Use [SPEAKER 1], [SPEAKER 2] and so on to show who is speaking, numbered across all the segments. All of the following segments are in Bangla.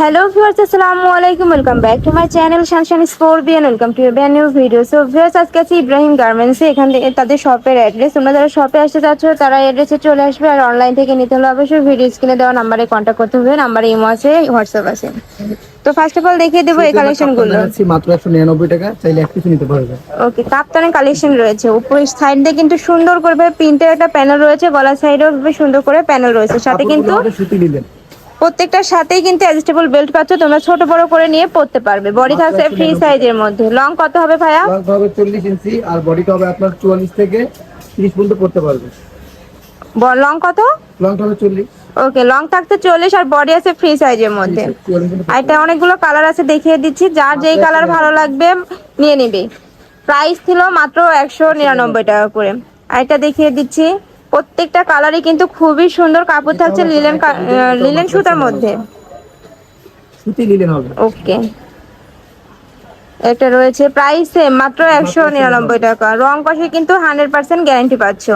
[SPEAKER 1] হ্যালো ভিউয়ার্স আসসালামু আলাইকুম welcome back to my channel Shanshan স্পোর্বিয়ান welcome to ব্যান নিউ ভিডিও সো ভিউয়ার্স আজকে আছি ইব্রাহিম গার্মেন্টসে এখান থেকে তাদের শপের অ্যাড্রেস তোমরা যারা শপে আসতে চাচ্ছ তারা অ্যাড্রেসে চলে আসবে। আর অনলাইন থেকে নিতে হলে অবশ্যই ভিডিও স্ক্রিনে দেওয়া নাম্বারে কন্ট্যাক্ট করতে হবে। নাম্বারে ইমো আছে হোয়াটসঅ্যাপ আছে। তো ফার্স্ট অফ অল দেখিয়ে দেবো এই কালেকশনগুলো
[SPEAKER 2] দেখাচ্ছি মাত্র একশো নিরানব্বই টাকা। চাইলে এক পিছু নিতে পারবে।
[SPEAKER 1] ওকে কাপ্তানের কালেকশন রয়েছে। উপরের সাইড কিন্তু সুন্দর করে প্রিন্টের একটা প্যানেল রয়েছে। গলার সাইডেও সুন্দর করে প্যানেল রয়েছে। সাথে কিন্তু
[SPEAKER 2] সুতি
[SPEAKER 1] প্রত্যেকটার সাথেই কিন্তু অ্যাডজাস্টেবল বেল্ট পাচ্ছ তোমরা ছোট বড় করে নিয়ে পড়তে পারবে। বডি থাকছে ফ্রি সাইজের মধ্যে। লং কত হবে ভাইয়া?
[SPEAKER 2] লংটা হবে চল্লিশ ইঞ্চি আর বডিটা হবে আপনার চুয়াল্লিশ থেকে তিরিশ পর্যন্ত পড়তে পারবে।
[SPEAKER 1] লং কত?
[SPEAKER 2] লংটা হবে চল্লিশ।
[SPEAKER 1] ওকে লং থাকতে চল্লিশ আর বডি আছে ফ্রি সাইজের মধ্যে। এটা অনেকগুলো কালার আছে দেখিয়ে দিচ্ছি। যার যেই কালার ভালো লাগবে নিয়ে নেবে। প্রাইস ছিল মাত্র একশো নিরানব্বই টাকা করে। আর এটা দেখিয়ে দিচ্ছি। প্রত্যেকটা কালারই কিন্তু খুবই সুন্দর কাপড় থাকছে লিলেন লিলেন সুতার মধ্যে।
[SPEAKER 2] সুতি নিলেন হবে।
[SPEAKER 1] ওকে। এটা রয়েছে প্রাইস মাত্র একশো নিরানব্বই টাকা। রং কষে কিন্তু হান্ড্রেড পার্সেন্ট গ্যারান্টি পাচ্ছ।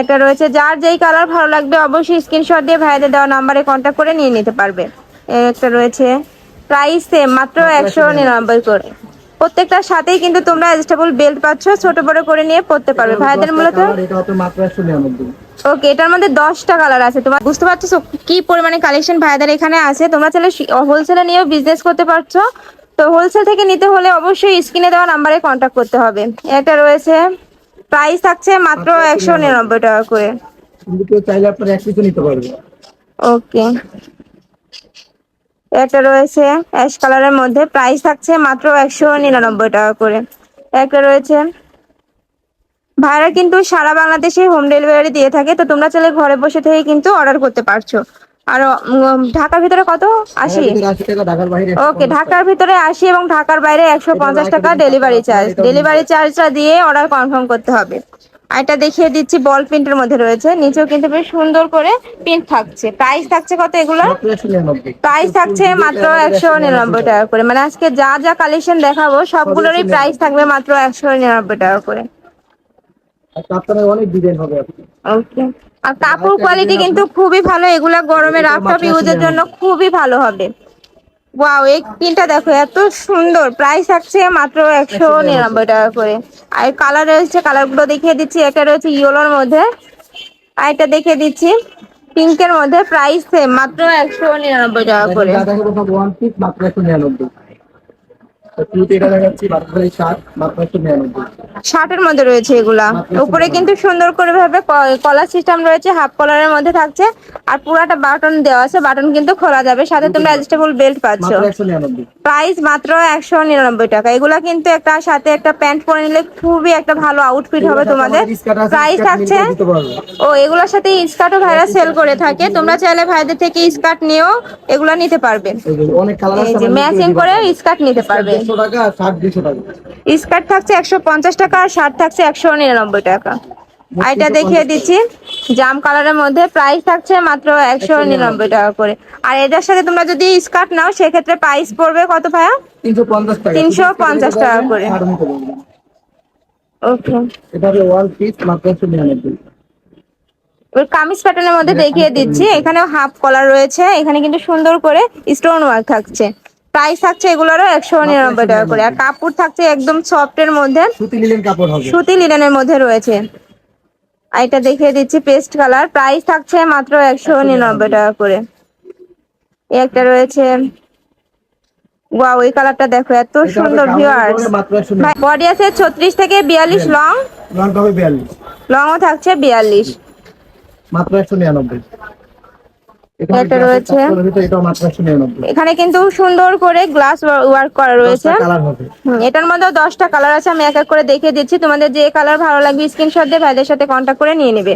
[SPEAKER 1] একটা রয়েছে যার যেই কালার ভালো লাগবে অবশ্যই স্ক্রিনশট দিয়ে ভাইদের দেওয়া নাম্বারে কন্ট্যাক্ট করে নিয়ে নিতে পারবে। একটা রয়েছে প্রাইস মাত্র একশো নিরানব্বই করে। প্রত্যেকটার সাথেই কিন্তু তোমরা অ্যাডজাস্টেবল বেল্ট পাচ্ছ ছোট বড় করে নিয়ে পড়তে পারবে। ভাইদের মূলত ওকে এটার মধ্যে দশটা কালার আছে। তোমার বুঝতে পারছ? কি পরিমাণে কালেকশন ভাইদের এখানে আছে? তোমরা চাইলে হোলসেলে নিয়েও বিজনেস করতে পারছ। তো হোলসেল থেকে নিতে হলে অবশ্যই স্ক্রিনে দেওয়া নাম্বারে কন্ট্যাক্ট করতে হবে। এটা রয়েছে প্রাইস থাকছে মাত্র একশো নিরানব্বই টাকা করে।
[SPEAKER 2] চাইলে আপনার এক নিতে পারবে
[SPEAKER 1] ওকে একটা রয়েছে অ্যাশ কালারের মধ্যে। প্রাইস থাকছে মাত্র একশো নিরানব্বই টাকা করে। একটা রয়েছে ভাইরা কিন্তু সারা বাংলাদেশে হোম ডেলিভারি দিয়ে থাকে তো তোমরা চাইলে ঘরে বসে থেকে কিন্তু অর্ডার করতে পারছ। আর ঢাকার ভিতরে কত? আশি? ওকে ঢাকার ভিতরে আশি এবং ঢাকার বাইরে একশো পঞ্চাশ টাকা ডেলিভারি চার্জ ডেলিভারি চার্জটা দিয়ে অর্ডার কনফার্ম করতে হবে। আর এটা দেখিয়ে দিচ্ছি বল প্রিন্টের মধ্যে রয়েছে। নিচেও কিন্তু বেশ সুন্দর করে প্রিন্ট থাকছে। প্রাইস থাকছে কত এগুলো? প্রাইস থাকছে মাত্র একশো নিরানব্বই টাকা করে। মানে আজকে যা যা কালেকশন দেখাবো, সবগুলোরই প্রাইস থাকবে মাত্র একশো নিরানব্বই টাকা করে। ওকে আর কাপড় কোয়ালিটি কিন্তু খুবই ভালো। এগুলা গরমে রাফটপ ইউজের জন্য খুবই ভালো হবে। ওয়াও এই পিনটা দেখো এত সুন্দর। প্রাইস থাকছে মাত্র একশো নিরানব্বই টাকা করে। আর কালার রয়েছে কালারগুলো দেখিয়ে দিচ্ছি একটা রয়েছে ইয়েলোর মধ্যে। আর এটা দেখিয়ে দিচ্ছি পিঙ্কের মধ্যে প্রাইস মাত্র একশো নিরানব্বই টাকা করে। শার্টের মধ্যে রয়েছে এগুলা। উপরে কিন্তু সুন্দর করে ভাবে কলার সিস্টেম রয়েছে হাফ কলারের মধ্যে থাকছে। আর পুরাটা বাটন দেওয়া আছে বাটন কিন্তু খোলা যাবে। সাথে তোমরা অ্যাডজাস্টেবল বেল্ট পাচ্ছ। প্রাইস মাত্র একশো নিরানব্বই টাকা। এগুলা কিন্তু একটা সাথে একটা প্যান্ট পরে নিলে খুবই একটা ভালো আউটফিট হবে তোমাদের। প্রাইস থাকছে ও এগুলোর সাথে স্কার্টও ভাইরা সেল করে থাকে। তোমরা চাইলে ভাইদের থেকে স্কার্ট নিয়েও এগুলা নিতে পারবে। ম্যাচিং করে স্কার্ট নিতে পারবে।
[SPEAKER 2] দেড়শো টাকা আর শার্ট দুশো টাকা।
[SPEAKER 1] স্কার্ট থাকছে একশো পঞ্চাশ টাকা আর শার্ট থাকছে একশো নিরানব্বই টাকা। এটা দেখিয়ে দিচ্ছি জাম কালারের মধ্যে প্রাইস থাকছে মাত্র একশো নিরানব্বই টাকা করে। আর এটার সাথে তোমরা যদি স্কার্ট নাও সেক্ষেত্রে প্রাইস পড়বে কত ভাইয়া?
[SPEAKER 2] তিনশো পঞ্চাশ টাকা।
[SPEAKER 1] করে। ওকে।
[SPEAKER 2] এটা ওয়ান পিস মাত্র একশো নিরানব্বই।
[SPEAKER 1] ওই কামিজ প্যাটার্নের মধ্যে দেখিয়ে দিচ্ছি এখানেও হাফ কলার রয়েছে এখানে কিন্তু সুন্দর করে স্টোন ওয়ার্ক থাকছে। প্রাইস থাকছে এগুলোরও একশো নিরানব্বই টাকা করে। আর কাপড় থাকছে একদম সফটের মধ্যে।
[SPEAKER 2] সুতি
[SPEAKER 1] লিনেনের মধ্যে রয়েছে। আর এটা দেখিয়ে দিচ্ছি পেস্ট কালার প্রাইস থাকছে মাত্র একশো নিরানব্বই টাকা করে। একটা রয়েছে। ওয়াও কালারটা দেখো এত সুন্দর থেকে 42 লং লংও থাকছে 42
[SPEAKER 2] মাত্র 199
[SPEAKER 1] একটা রয়েছে। এখানে কিন্তু সুন্দর করে গ্লাস ওয়ার্ক করা রয়েছে। এটার মধ্যে দশটা কালার আছে আমি এক এক করে দেখে দিচ্ছি। তোমাদের যে কালার ভালো লাগবে স্ক্রিনশট দিয়ে ভাইদের সাথে কন্ট্যাক্ট করে নিয়ে নেবে।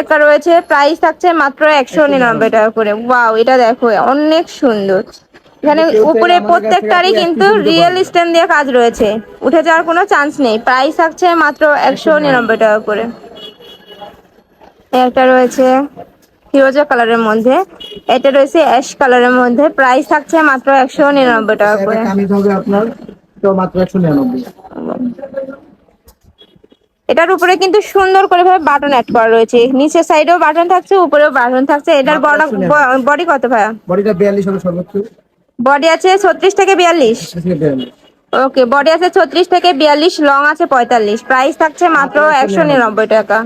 [SPEAKER 1] একটা রয়েছে প্রাইস থাকছে মাত্র একশো নিরানব্বই টাকা করে। ওয়াও এটা দেখো অনেক সুন্দর। এখানে উপরে প্রত্যেকটারই কিন্তু রিয়েল স্ট্যান্ড দিয়ে কাজ রয়েছে। উঠে যাওয়ার কোনো চান্স নেই। প্রাইস থাকছে মাত্র একশো নিরানব্বই টাকা করে। একটা রয়েছে ফিরোজা কালারের মধ্যে। এটা রয়েছে অ্যাশ কালারের মধ্যে। প্রাইস থাকছে মাত্র একশো নিরানব্বই টাকা করে।
[SPEAKER 2] কামিজ হবে আপনার এটাও মাত্র একশো নিরানব্বই।
[SPEAKER 1] এটার উপরে কিন্তু সুন্দর করে ভাবে বাটন অ্যাড করা রয়েছে। নিচের সাইডেও বাটন থাকছে উপরেও বাটন থাকছে। এটার বডি কত ভাইয়া?
[SPEAKER 2] বডিটা বিয়াল্লিশ হবে সর্বোচ্চ।
[SPEAKER 1] বডি আছে ছত্রিশ থেকে বিয়াল্লিশ।
[SPEAKER 2] থেকে বিয়াল্লিশ।
[SPEAKER 1] ওকে বডি আছে ছত্রিশ থেকে বিয়াল্লিশ লং আছে পঁয়তাল্লিশ। প্রাইস থাকছে মাত্র একশো নিরানব্বই টাকা।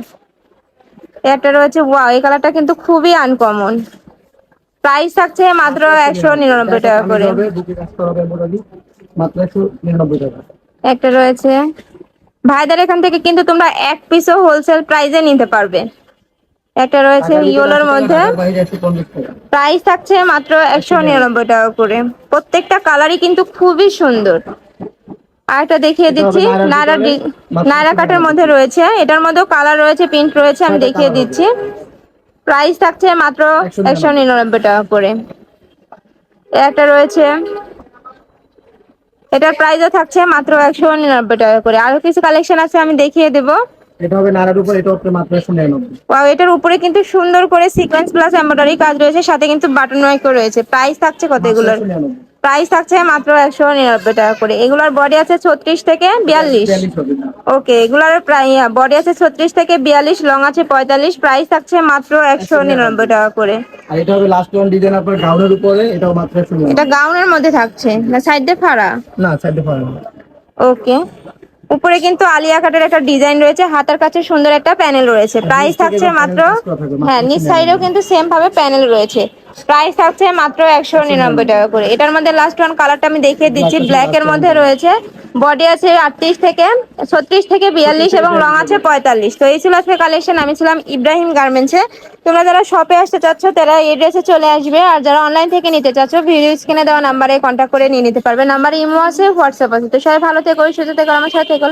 [SPEAKER 1] একটা রয়েছে ওয়াও এই কালারটা কিন্তু খুবই আনকমন প্রাইস থাকছে মাত্র একশো নিরানব্বই টাকা করে। একটা রয়েছে। ভাইদের এখান থেকে কিন্তু তোমরা এক পিসও হোলসেল প্রাইসে নিতে পারবে। একটা রয়েছে ইয়েলোর মধ্যে। প্রাইস থাকছে মাত্র একশো নিরানব্বই টাকা করে। প্রত্যেকটা কালারই কিন্তু খুবই সুন্দর। আর একটা দেখিয়ে দিচ্ছি। নায়রা নায়রা কাটের মধ্যে রয়েছে। এটার মধ্যেও কালার রয়েছে প্রিন্ট রয়েছে আমি দেখিয়ে দিচ্ছি। প্রাইস থাকছে মাত্র একশো নিরানব্বই। টাকা করে। একটা রয়েছে। এটার প্রাইসও থাকছে মাত্র একশো নিরানব্বই টাকা করে। আরও কিছু কালেকশন আছে আমি দেখিয়ে দেবো।
[SPEAKER 2] এটা হবে নাড়ার উপর এটা হচ্ছে মাত্র একশো নিরানব্বই
[SPEAKER 1] ওয়াও এটার উপরে কিন্তু সুন্দর করে সিকোয়েন্স প্লাস এমব্রয়ডারি কাজ রয়েছে সাথে কিন্তু বাটন ওয়ার্কও রয়েছে। প্রাইস থাকছে কত এগুলোর? প্রাইস থাকছে মাত্র একশো নিরানব্বই টাকা করে। এগুলোর বডি আছে ছত্রিশ থেকে বিয়াল্লিশ।
[SPEAKER 2] বিয়াল্লিশ হবে
[SPEAKER 1] ওকে এগুলোর বডি আছে ছত্রিশ থেকে বিয়াল্লিশ লং আছে পঁয়তাল্লিশ প্রাইস থাকছে মাত্র একশো নিরানব্বই টাকা করে।
[SPEAKER 2] আর এটা হবে লাস্ট ওয়ান ডিজাইন আপনার গাউনের উপরে এটাও মাত্র একশো নিরানব্বই।
[SPEAKER 1] এটা গাউনের মধ্যে থাকছে না সাইড দিয়ে ফাড়া?
[SPEAKER 2] না সাইডে না।
[SPEAKER 1] ওকে উপরে কিন্তু আলিয়া কাটের একটা ডিজাইন রয়েছে হাতার কাছে সুন্দর একটা প্যানেল রয়েছে। প্রাইস থাকছে মাত্র হ্যাঁ নিচ সাইডেও কিন্তু সেম ভাবে প্যানেল রয়েছে। প্রাইস থাকছে মাত্র একশো নিরানব্বই টাকা করে। এটার মধ্যে লাস্ট ওয়ান কালারটা আমি দেখিয়ে দিচ্ছি। ব্ল্যাক এর মধ্যে রয়েছে। বডি আছে আটত্রিশ থেকে ছত্রিশ থেকে বিয়াল্লিশ এবং রং আছে পঁয়তাল্লিশ। তো এই ছিল আজকে কালেকশন আমি ছিলাম ইব্রাহিম গার্মেন্টসে তোমরা যারা শপে আসতে চাচ্ছ তারা এই ড্রেসে চলে আসবে। আর যারা অনলাইন থেকে নিতে চাচ্ছ ভিডিও স্ক্রিনে দেওয়া নাম্বারে কন্ট্যাক্ট করে নিয়ে নিতে পারবে। নাম্বার ইমো আছে হোয়াটসঅ্যাপ আছে। তো সবাই ভালো থেকো সুযোগ থেকে আমার সাথে থেকো।